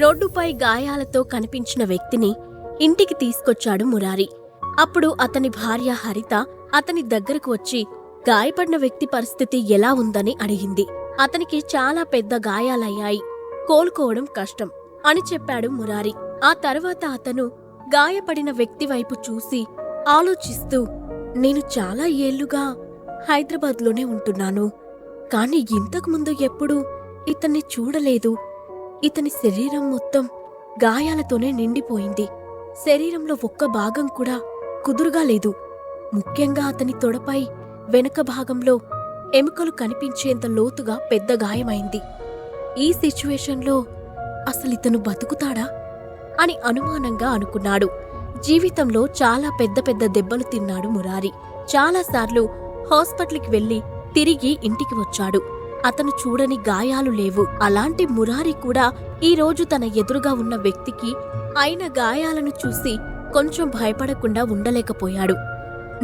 రోడ్డుపై గాయాలతో కనిపించిన వ్యక్తిని ఇంటికి తీసుకొచ్చాడు మురారి. అప్పుడు అతని భార్య హరిత అతని దగ్గరకు వచ్చి గాయపడిన వ్యక్తి పరిస్థితి ఎలా ఉందని అడిగింది. అతనికి చాలా పెద్ద గాయాలయ్యాయి. కోలుకోవడం కష్టం అని చెప్పాడు మురారి. ఆ తర్వాత అతను గాయపడిన వ్యక్తి వైపు చూసి ఆలోచిస్తూ నేను చాలా ఏళ్ళుగా హైదరాబాద్లోనే ఉంటున్నాను. కాని ఇంతకుముందు ఎప్పుడూ ఇతన్ని చూడలేదు. ఇతని శరీరం మొత్తం గాయాలతోనే నిండిపోయింది. శరీరంలో ఒక్క భాగం కూడా కుదురుగా లేదు. ముఖ్యంగా అతని తొడపై వెనుక భాగంలో ఎముకలు కనిపించేంత లోతుగా పెద్ద గాయమైంది. ఈ సిచ్యువేషన్లో అసలితను బతుకుతాడా అని అనుమానంగా అనుకున్నాడు. జీవితంలో చాలా పెద్ద పెద్ద దెబ్బలు తిన్నాడు మురారి. చాలాసార్లు హాస్పిటల్కి వెళ్ళి తిరిగి ఇంటికి వచ్చాడు. అతను చూడని గాయాలు లేవు. అలాంటి మురారి కూడా ఈ రోజు తన ఎదురుగా ఉన్న వ్యక్తికి అయిన గాయాలను చూసి కొంచెం భయపడకుండా ఉండలేకపోయాడు.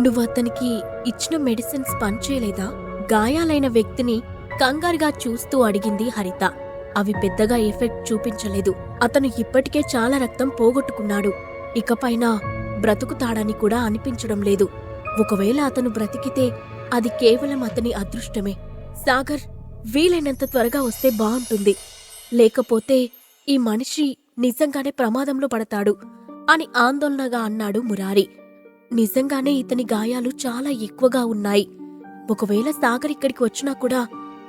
నువ్వు అతనికి ఇచ్చిన మెడిసిన్స్ పనిచేయలేదా? గాయాలైన వ్యక్తిని కంగారుగా చూస్తూ అడిగింది హరిత. అవి పెద్దగా ఎఫెక్ట్ చూపించలేదు. అతను ఇప్పటికే చాలా రక్తం పోగొట్టుకున్నాడు. ఇకపైన బ్రతుకుతాడని కూడా అనిపించడం లేదు. ఒకవేళ అతను బ్రతికితే అది కేవలం అతని అదృష్టమే. సాగర్ వీలైనంత త్వరగా వస్తే బాగుంటుంది. లేకపోతే ఈ మనిషి నిజంగానే ప్రమాదంలో పడతాడు అని ఆందోళనగా అన్నాడు మురారి. నిజంగానే ఇతని గాయాలు చాలా ఎక్కువగా ఉన్నాయి. ఒకవేళ సాగర్ ఇక్కడికి వచ్చినా కూడా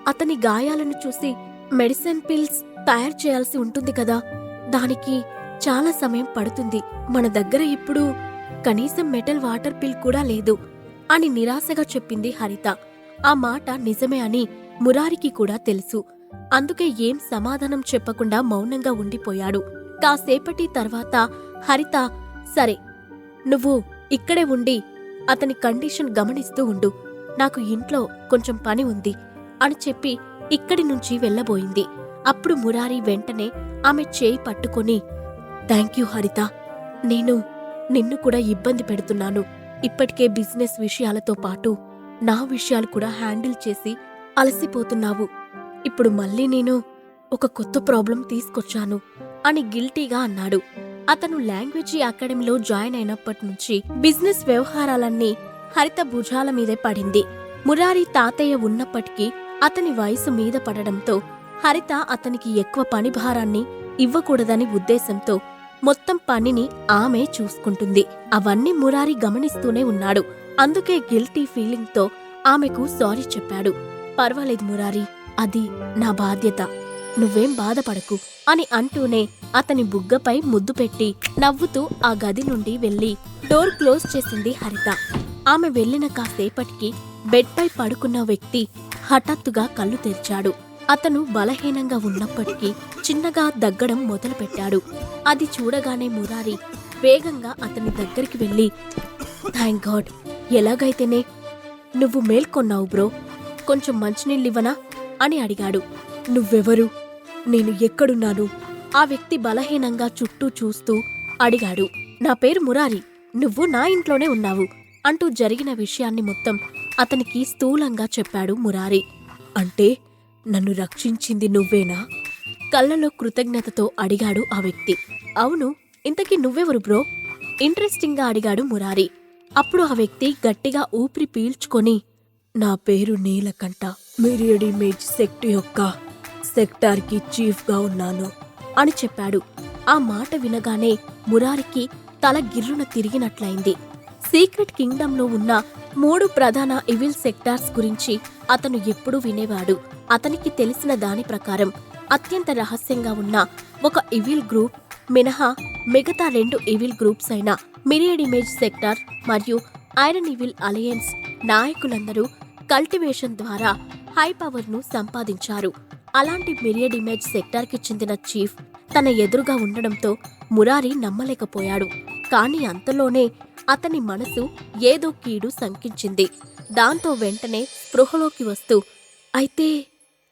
అతని గాయాలను చూసి మెడిసిన్ పిల్స్ తయారు చేయాల్సి ఉంటుంది కదా? దానికి చాలా సమయం పడుతుంది. మన దగ్గర ఇప్పుడు కనీసం మెటల్ వాటర్ పిల్ కూడా లేదు అని నిరాశగా చెప్పింది హరిత. ఆ మాట నిజమే అని మురారికి కూడా తెలుసు. అందుకే ఏం సమాధానం చెప్పకుండా మౌనంగా ఉండిపోయాడు. కాసేపటి తర్వాత హరిత సరే నువ్వు ఇక్కడే ఉండి అతని కండిషన్ గమనిస్తూ ఉండు. నాకు ఇంట్లో కొంచెం పని ఉంది అని చెప్పి ఇక్కడి నుంచి వెళ్ళబోయింది. అప్పుడు మురారి వెంటనే ఆమె చేయి పట్టుకొని థ్యాంక్ యూ హరిత. నేను నిన్ను కూడా ఇబ్బంది పెడుతున్నాను. ఇప్పటికే బిజినెస్ విషయాలతో పాటు నా విషయాలు కూడా హ్యాండిల్ చేసి అలసిపోతున్నావు. ఇప్పుడు మళ్ళీ నేను ఒక కొత్త ప్రాబ్లం తీసుకొచ్చాను అని గిల్టీగా అన్నాడు. అతను లాంగ్వేజీ అకాడమీలో జాయిన్ అయినప్పటి నుంచి బిజినెస్ వ్యవహారాలన్నీ హరిత భుజాల మీదే పడింది. మురారి తాతయ్య ఉన్నప్పటికీ అతని వయసు మీద పడడంతో హరిత అతనికి ఎక్కువ పని భారాన్ని ఇవ్వకూడదని ఉద్దేశంతో మొత్తం పనిని ఆమె చూసుకుంటుంది. అవన్నీ మురారి గమనిస్తూనే ఉన్నాడు. అందుకే గిల్టీ ఫీలింగ్తో ఆమెకు సారీ చెప్పాడు. పర్వాలేదు మురారి అది నా బాధ్యత. నువ్వేం బాధపడకు అని అంటూనే అతని బుగ్గపై ముద్దు పెట్టి నవ్వుతూ ఆ గది నుండి వెళ్ళి డోర్ క్లోజ్ చేసింది హరిత. ఆమె వెళ్ళిన కాసేపటికి బెడ్పై పడుకున్న వ్యక్తి హఠాత్తుగా కళ్ళు తెరిచాడు. అతను బలహీనంగా ఉన్నప్పటికీ చిన్నగా దగ్గడం మొదలుపెట్టాడు. అది చూడగానే మురారి వేగంగా అతని దగ్గరికి వెళ్ళి థ్యాంక్ గాడ్ ఎలాగైతేనే నువ్వు మేల్కొన్నావు బ్రో. కొంచెం మంచినీళ్ళివ్వనా? అని అడిగాడు. నువ్వెవరు? నేను ఎక్కడున్నాను? ఆ వ్యక్తి బలహీనంగా చుట్టూ చూస్తూ అడిగాడు. నా పేరు మురారి. నువ్వు నా ఇంట్లోనే ఉన్నావు అంటూ జరిగిన విషయాన్ని మొత్తం అతనికి స్థూలంగా చెప్పాడు మురారి. అంటే నన్ను రక్షించింది నువ్వేనా? కళ్ళలో కృతజ్ఞతతో అడిగాడు ఆ వ్యక్తి. అవును ఇంతకీ నువ్వెవరు బ్రో? ఇంట్రెస్టింగ్గా అడిగాడు మురారి. అప్పుడు ఆ వ్యక్తి గట్టిగా ఊపిరి పీల్చుకొని నా పేరు నీలకంఠ. మిరియడ్ ఇమేజ్ సెక్ట్ యొక్క సెక్టార్కి చీఫ్గా ఉన్నాను అని చెప్పాడు. ఆ మాట వినగానే మురారికి తల గిర్రున తిరిగినట్లయింది. సీక్రెట్ కింగ్డంలో ఉన్న మూడు ప్రధాన ఇవిల్ సెక్టార్స్ గురించి అతను ఎప్పుడూ వినేవాడు. అతనికి తెలిసిన దాని ప్రకారం అత్యంత రహస్యంగా ఉన్న ఒక ఇవిల్ గ్రూప్ మినహా మిగతా రెండు ఇవిల్ గ్రూప్స్ అయిన మిరియడ్ ఇమేజ్ సెక్టార్ మరియు ఐరన్ ఇవిల్ అలయన్స్ నాయకులందరూ కల్టివేషన్ ద్వారా హై పవర్ను సంపాదించారు. అలాంటి మిరియడ్ ఇమేజ్ సెక్టార్కి చెందిన చీఫ్ తన ఎదురుగా ఉండడంతో మురారి నమ్మలేకపోయాడు. కాని అంతలోనే అతని మనసు ఏదో కీడు శంకించింది. దాంతో వెంటనే స్పృహలోకి వస్తూ అయితే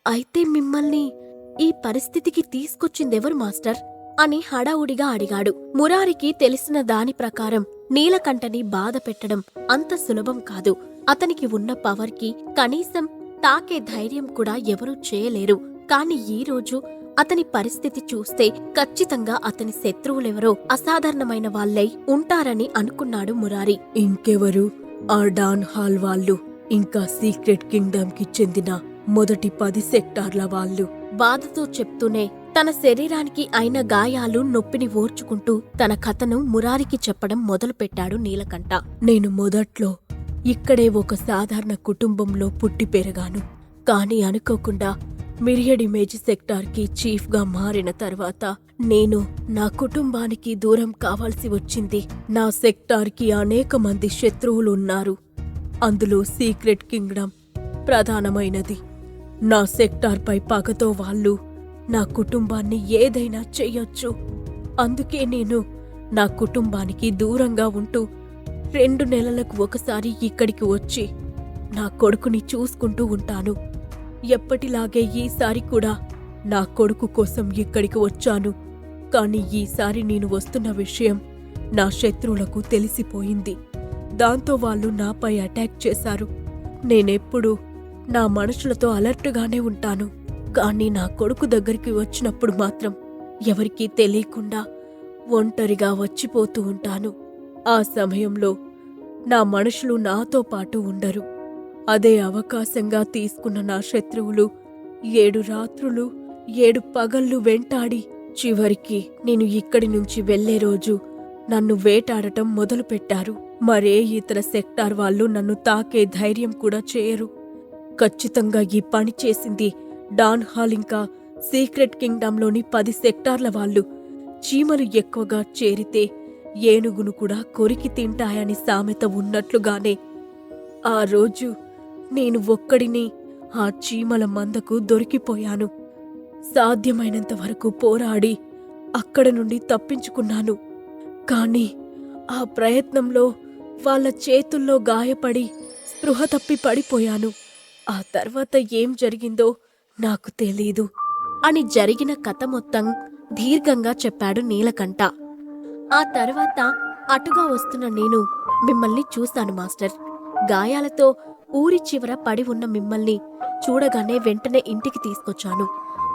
అయితే మిమ్మల్ని ఈ పరిస్థితికి తీసుకొచ్చిందెవరు మాస్టర్? అని హడావుడిగా అడిగాడు. మురారికి తెలిసిన దాని ప్రకారం నీలకంఠని బాధ పెట్టడం అంత సులభం కాదు. అతనికి ఉన్న పవర్కి కనీసం తాకే ధైర్యం కూడా ఎవరూ చేయలేరు. కాని ఈ రోజు అతని పరిస్థితి చూస్తే ఖచ్చితంగా అతని శత్రువులెవరో అసాధారణమైన వాళ్ళై ఉంటారని అనుకున్నాడు మురారి. ఇంకెవరు? ఆ డాన్ హాల్ వాళ్ళు ఇంకా సీక్రెట్ కింగ్డమ్కి చెందిన మొదటి పది సెక్టార్ల వాళ్ళు. బాధతో చెప్తూనే తన శరీరానికి అయిన గాయాలు నొప్పిని ఓర్చుకుంటూ తన కథను మురారికి చెప్పడం మొదలుపెట్టాడు నీలకంఠ. నేను మొదట్లో ఇక్కడే ఒక సాధారణ కుటుంబంలో పుట్టి పెరగాను. కానీ అనుకోకుండా మిరియడ్ ఇమేజ్ సెక్టార్కి చీఫ్గా మారిన తర్వాత నేను నా కుటుంబానికి దూరం కావాల్సి వచ్చింది. నా సెక్టార్కి అనేక మంది శత్రువులు ఉన్నారు అందులో సీక్రెట్ కింగ్డమ్ ప్రధానమైనది. నా సెక్టార్పై పగతో వాళ్ళు నా కుటుంబాన్ని ఏదైనా చెయ్యొచ్చు అందుకే నేను నా కుటుంబానికి దూరంగా ఉంటూ రెండు నెలలకు ఒకసారి ఇక్కడికి వచ్చి నా కొడుకుని చూసుకుంటూ ఉంటాను. ఎప్పటిలాగే ఈసారి కూడా నా కొడుకు కోసం ఇక్కడికి వచ్చాను. కానీ ఈసారి నేను వస్తున్న విషయం నా శత్రువులకు తెలిసిపోయింది. దాంతో వాళ్ళు నాపై అటాక్ చేశారు. నేనెప్పుడూ నా మనుషులతో అలర్ట్గానే ఉంటాను. కానీ నా కొడుకు దగ్గరికి వచ్చినప్పుడు మాత్రం ఎవరికీ తెలియకుండా ఒంటరిగా వచ్చిపోతూ ఉంటాను. ఆ సమయంలో నా మనుషులు నాతో పాటు ఉండరు. అదే అవకాశంగా తీసుకున్న నా శత్రువులు ఏడు రాత్రులు ఏడు పగళ్ళు వెంటాడి చివరికి నేను ఇక్కడి నుంచి వెళ్ళే రోజు నన్ను వేటాడటం మొదలుపెట్టారు. మరే ఇతర సెక్టార్ వాళ్ళు నన్ను తాకే ధైర్యం కూడా చేయరు. ఖచ్చితంగా ఈ పని చేసింది డాన్ హాల్ ఇంకా సీక్రెట్ కింగ్డమ్లోని పది సెక్టార్ల వాళ్ళు. చీమలు ఎక్కువగా చేరితే ఏనుగును కూడా కొరికి తింటాయని సామెత ఉన్నట్లుగానే ఆ రోజు నేను ఒక్కడిని ఆ చీమల మందకు దొరికిపోయాను. సాధ్యమైనంత వరకు పోరాడి అక్కడ నుండి తప్పించుకున్నాను. కానీ ఆ ప్రయత్నంలో వాళ్ళ చేతుల్లో గాయపడి స్పృహ తప్పి పడిపోయాను. ఆ తర్వాత ఏం జరిగిందో నాకు తెలీదు. అని జరిగిన కథ మొత్తం దీర్ఘంగా చెప్పాడు నీలకంఠ. ఆ తర్వాత అటుగా వస్తున్న నేను మిమ్మల్ని చూశాను మాస్టర్. గాయాలతో ఊరి చివర పడి ఉన్న మిమ్మల్ని చూడగానే వెంటనే ఇంటికి తీసుకొచ్చాను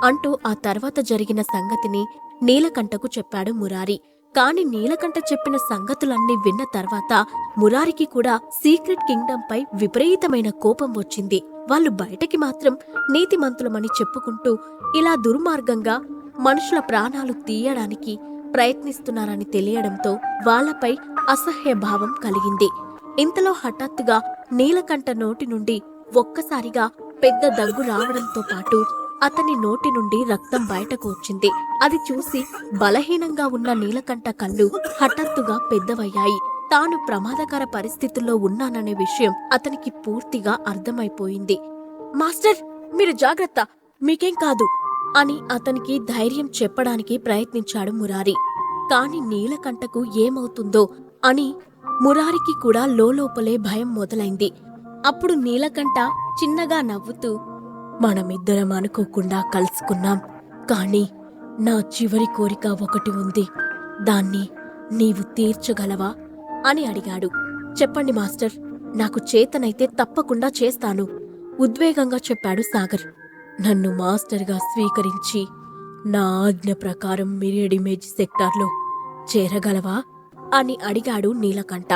అంటూ ఆ తర్వాత జరిగిన సంగతిని నీలకంఠకు చెప్పాడు మురారి. కాని నీలకంఠ చెప్పిన సంగతులన్నీ విన్న తర్వాత మురారికి కూడా సీక్రెట్ కింగ్డమ్ పై విపరీతమైన కోపం వచ్చింది. వాళ్ళు బయటకి మాత్రం నీతిమంతులమని చెప్పుకుంటూ ఇలా దుర్మార్గంగా మనుషుల ప్రాణాలు తీయడానికి ప్రయత్నిస్తున్నారని తెలియడంతో వాళ్ళపై అసహ్య భావం కలిగింది. ఇంతలో హఠాత్తుగా నీలకంఠ నోటి నుండి ఒక్కసారిగా పెద్ద దగ్గు రావడంతో పాటు అతని నోటి నుండి రక్తం బయటకు వచ్చింది. అది చూసి బలహీనంగా ఉన్న నీలకంఠ కళ్ళు హఠాత్తుగా పెద్దవయ్యాయి. తాను ప్రమాదకర పరిస్థితుల్లో ఉన్నాననే విషయం అతనికి పూర్తిగా అర్థమైపోయింది. మాస్టర్ మీరు జాగ్రత్త. మీకేం కాదు. అని అతనికి ధైర్యం చెప్పడానికి ప్రయత్నించాడు మురారి. కాని నీలకంఠకు ఏమవుతుందో అని మురారికి కూడా లోలోపలే భయం మొదలైంది. అప్పుడు నీలకంఠ చిన్నగా నవ్వుతూ మనమిద్దరం అనుకోకుండా కలుసుకున్నాం. కానీ నా చివరి కోరిక ఒకటి ఉంది. దాన్ని నీవు తీర్చగలవా? అని అడిగాడు. చెప్పండి మాస్టర్. నాకు చేతనైతే తప్పకుండా చేస్తాను ఉద్వేగంగా చెప్పాడు సాగర్. నన్ను మాస్టర్గా స్వీకరించి నా ఆజ్ఞ ప్రకారం మిరియడ్ ఇమేజ్ సెక్టార్లో చేరగలవా అని అడిగాడు నీలకంఠ.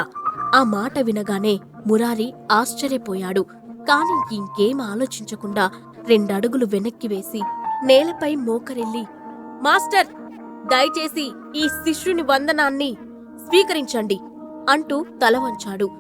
ఆ మాట వినగానే మురారి ఆశ్చర్యపోయాడు. కాని ఇంకేం ఆలోచించకుండా రెండడుగులు వెనక్కి వేసి నేలపై మోకరెళ్ళి మాస్టర్ దయచేసి ఈ శిష్యుని వందనాన్ని స్వీకరించండి అంటూ తల వంచాడు.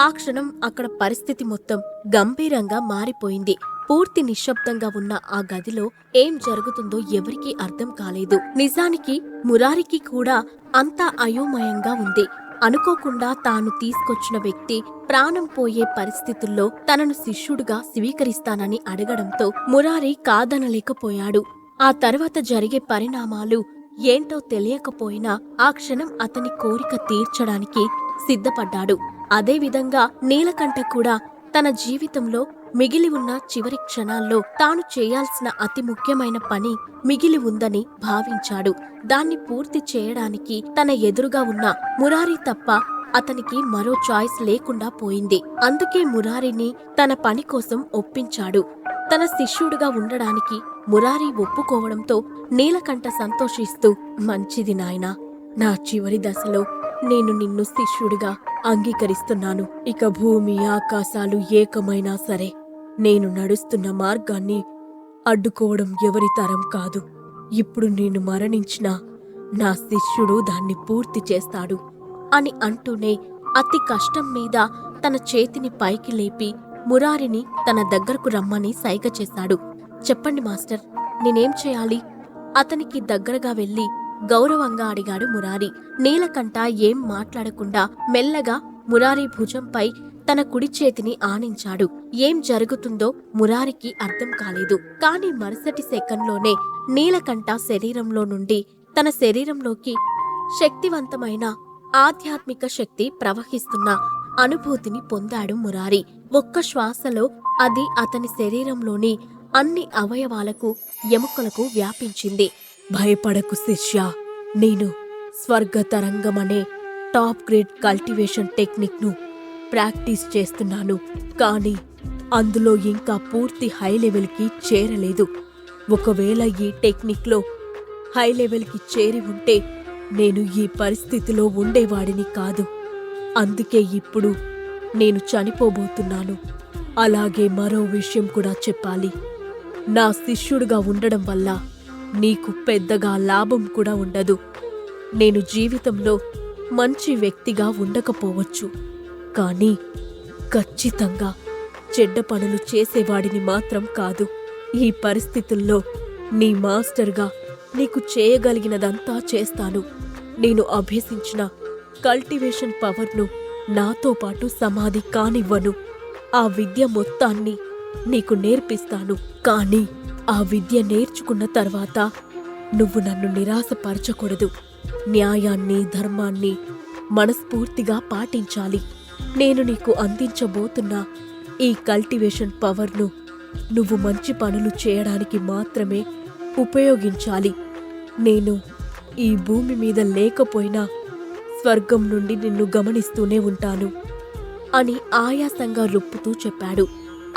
ఆ క్షణం అక్కడ పరిస్థితి మొత్తం గంభీరంగా మారిపోయింది. పూర్తి నిశ్శబ్దంగా ఉన్న ఆ గదిలో ఏం జరుగుతుందో ఎవరికీ అర్థం కాలేదు. నిజానికి మురారికి కూడా అంతా అయోమయంగా ఉంది. అనుకోకుండా తాను తీసుకొచ్చిన వ్యక్తి ప్రాణం పోయే పరిస్థితుల్లో తనను శిష్యుడుగా స్వీకరిస్తానని అడగడంతో మురారి కాదనలేకపోయాడు. ఆ తర్వాత జరిగే పరిణామాలు ఏంటో తెలియకపోయినా ఆ క్షణం అతని కోరిక తీర్చడానికి సిద్ధపడ్డాడు. అదేవిధంగా నీలకంఠ కూడా తన జీవితంలో మిగిలి ఉన్న చివరి క్షణాల్లో తాను చేయాల్సిన అతి ముఖ్యమైన పని మిగిలి ఉందని భావించాడు. దాన్ని పూర్తి చేయడానికి తన ఎదురుగా ఉన్న మురారి తప్ప అతనికి మరో చాయిస్ లేకుండా పోయింది. అందుకే మురారిని తన పని కోసం ఒప్పించాడు. తన శిష్యుడిగా ఉండడానికి మురారి ఒప్పుకోవడంతో నీలకంఠ సంతోషిస్తూ మంచిది నాయనా నా చివరి దశలో నేను నిన్ను శిష్యుడిగా అంగీకరిస్తున్నాను. ఇక భూమి ఆకాశాలు ఏకమైనా సరే. నేను నడుస్తున్న మార్గాన్ని అడ్డుకోవడం ఎవరి తరం కాదు. ఇప్పుడు నేను మరణించిన నా శిష్యుడు దాన్ని పూర్తి చేస్తాడు అని అంటూనే అతి కష్టం మీద తన చేతిని పైకి లేపి మురారిని తన దగ్గరకు రమ్మని సైగ చేశాడు. చెప్పండి మాస్టర్ నేనేం చేయాలి? అతనికి దగ్గరగా వెళ్ళి గౌరవంగా అడిగాడు మురారి. నీలకంఠ ఏం మాట్లాడకుండా మెల్లగా మురారి భుజంపై తన కుడి చేతిని ఆనించాడు. ఏం జరుగుతుందో మురారికి అర్థం కాలేదు. కాని మరుసటి సెకండ్లోనే నీలకంఠ శరీరంలో నుండి తన శరీరంలోకి శక్తివంతమైన ఆధ్యాత్మిక శక్తి ప్రవహిస్తున్న అనుభూతిని పొందాడు మురారి. ఒక్క శ్వాసలో అది అతని శరీరంలోని అన్ని అవయవాలకు ఎముకలకు వ్యాపించింది. భయపడకు శిష్య. నేను స్వర్గ అనే టాప్ గ్రేడ్ కల్టివేషన్ టెక్నిక్ను ప్రాక్టీస్ చేస్తున్నాను కానీ అందులో ఇంకా పూర్తి హై లెవెల్కి చేరలేదు. ఒకవేళ ఈ టెక్నిక్లో హై లెవెల్కి చేరి ఉంటే నేను ఈ పరిస్థితిలో ఉండేవాడిని కాదు. అందుకే ఇప్పుడు నేను చనిపోబోతున్నాను. అలాగే మరో విషయం కూడా చెప్పాలి. నా శిష్యుడిగా ఉండడం వల్ల నీకు పెద్దగా లాభం కూడా ఉండదు. నేను జీవితంలో మంచి వ్యక్తిగా ఉండకపోవచ్చు. కానీ ఖచ్చితంగా చెడ్డ పనులు చేసేవాడిని మాత్రం కాదు. ఈ పరిస్థితుల్లో నీ మాస్టర్గా నీకు చేయగలిగినదంతా చేస్తాను. నేను అభ్యసించిన కల్టివేషన్ పవర్ను నాతో పాటు సమాధి కానివ్వను. ఆ విద్య మొత్తాన్ని నీకు నేర్పిస్తాను. కానీ ఆ విద్య నేర్చుకున్న తర్వాత నువ్వు నన్ను నిరాశపరచకూడదు. న్యాయాన్ని ధర్మాన్ని మనస్ఫూర్తిగా పాటించాలి. నేను నీకు అందించబోతున్న ఈ కల్టివేషన్ పవర్ను నువ్వు మంచి పనులు చేయడానికి మాత్రమే ఉపయోగించాలి. నేను ఈ భూమి మీద లేకపోయినా స్వర్గం నుండి నిన్ను గమనిస్తూనే ఉంటాను అని ఆయాసంగా రొప్పుతూ చెప్పాడు.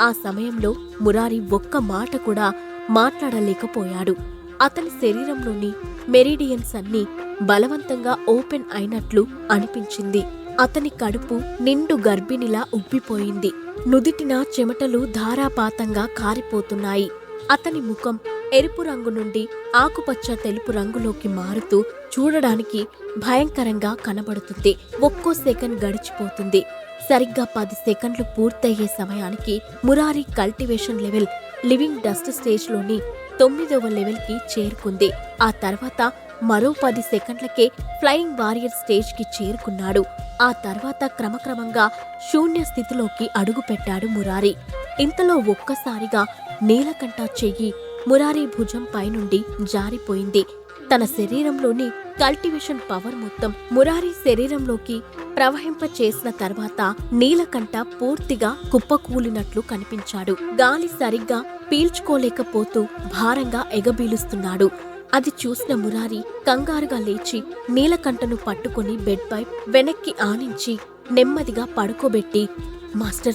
ఆ సమయంలో మురారి ఒక్క మాట కూడా మాట్లాడలేకపోయాడు. అతని శరీరంలోని మెరిడియన్స్ అన్నీ బలవంతంగా ఓపెన్ అయినట్లు అనిపించింది. అతని కడుపు నిండు గర్భిణిలా ఉబ్బిపోయింది. నుదిటిన చెమటలు ధారాపాతంగా కారిపోతున్నాయి. అతని ముఖం ఎరుపు రంగు నుండి ఆకుపచ్చ తెలుపు రంగులోకి మారుతూ చూడడానికి భయంకరంగా కనబడుతుంది. ఒక్కో సెకండ్ గడిచిపోతుంది. సరిగ్గా పది సెకండ్లు పూర్తయ్యే సమయానికి Murari cultivation level living dust స్టేజ్లోని తొమ్మిదవ లెవెల్కి చేరుకుంది. ఆ తర్వాత మరో పది సెకండ్లకే ఫ్లయింగ్ వారియర్ స్టేజ్కి చేరుకున్నాడు. ఆ తర్వాత క్రమక్రమంగా శూన్య స్థితిలోకి అడుగుపెట్టాడు మురారి. ఇంతలో ఒక్కసారిగా నీలకంఠ చెయ్యి మురారి భుజం పైనుండి జారిపోయింది. తన శరీరంలోని కల్టివేషన్ పవర్ మొత్తం మురారి శరీరంలోకి ప్రవహింప చేసిన తర్వాత నీలకంఠ పూర్తిగా కుప్పకూలినట్లు కనిపించాడు. గాలి సరిగ్గా పీల్చుకోలేకపోతూ భారంగా ఎగబీలుస్తున్నాడు. అది చూసిన మురారి కంగారుగా లేచి నీలకంఠను పట్టుకుని బెడ్పై వెనక్కి ఆనించి నెమ్మదిగా పడుకోబెట్టి మాస్టర్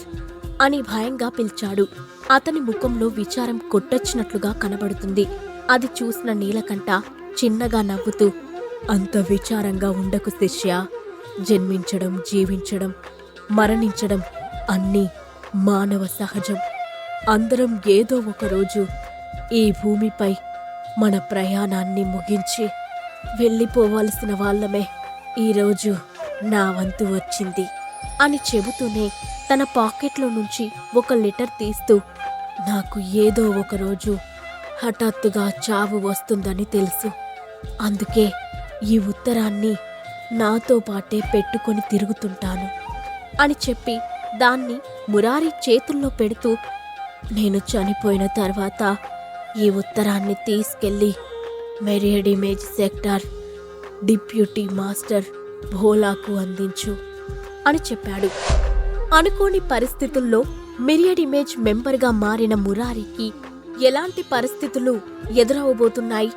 అని భయంగా పిలిచాడు. అతని ముఖంలో విచారం కొట్టొచ్చినట్లుగా కనబడుతుంది. అది చూసిన నీలకంఠ చిన్నగా నవ్వుతూ అంత విచారంగా ఉండకు శిష్య. జన్మించడం జీవించడం మరణించడం అన్నీ మానవ సహజం. అందరం ఏదో ఒకరోజు ఈ భూమిపై మన ప్రయాణాన్ని ముగించి వెళ్ళిపోవాల్సిన వాళ్ళమే ఈరోజు నా వంతు వచ్చింది అని చెబుతూనే తన పాకెట్లో నుంచి ఒక లెటర్ తీస్తూ నాకు ఏదో ఒకరోజు హఠాత్తుగా చావు వస్తుందని తెలుసు. అందుకే ఈ ఉత్తరాన్ని నాతో పాటే పెట్టుకొని తిరుగుతుంటాను అని చెప్పి దాన్ని మురారి చేతుల్లో పెడుతూ నేను చనిపోయిన తర్వాత ఈ ఉత్తరాన్ని తీసుకెళ్ళి మెరియడ్ ఇమేజ్ సెక్టార్ డిప్యూటీ మాస్టర్ భోలాకు అందించు అని చెప్పాడు. అనుకోని పరిస్థితుల్లో మిరియడ్ ఇమేజ్ మెంబర్గా మారిన మురారికి ఎలాంటి పరిస్థితులు ఎదురవబోతున్నాయి?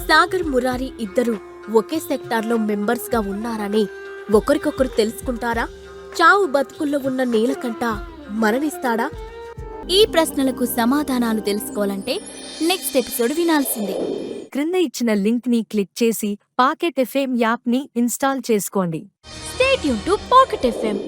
సాగర్ మురారి ఇద్దరు ఒకే సెక్టార్లో మెంబర్స్గా ఉన్నారని ఒకరికొకరు తెలుసుకుంటారా? చావు బతుకుల్లో ఉన్న నీలకంఠ మరణిస్తాడా? ఈ ప్రశ్నలకు సమాధానాలు తెలుసుకోవాలంటే నెక్స్ట్ ఎపిసోడ్ వినాల్సిందే. క్రింద ఇచ్చిన లింక్ని క్లిక్ చేసి పాకెట్ ఎఫ్ఎం యాప్ని ఇన్స్టాల్ చేసుకోండి. State to pocket FM.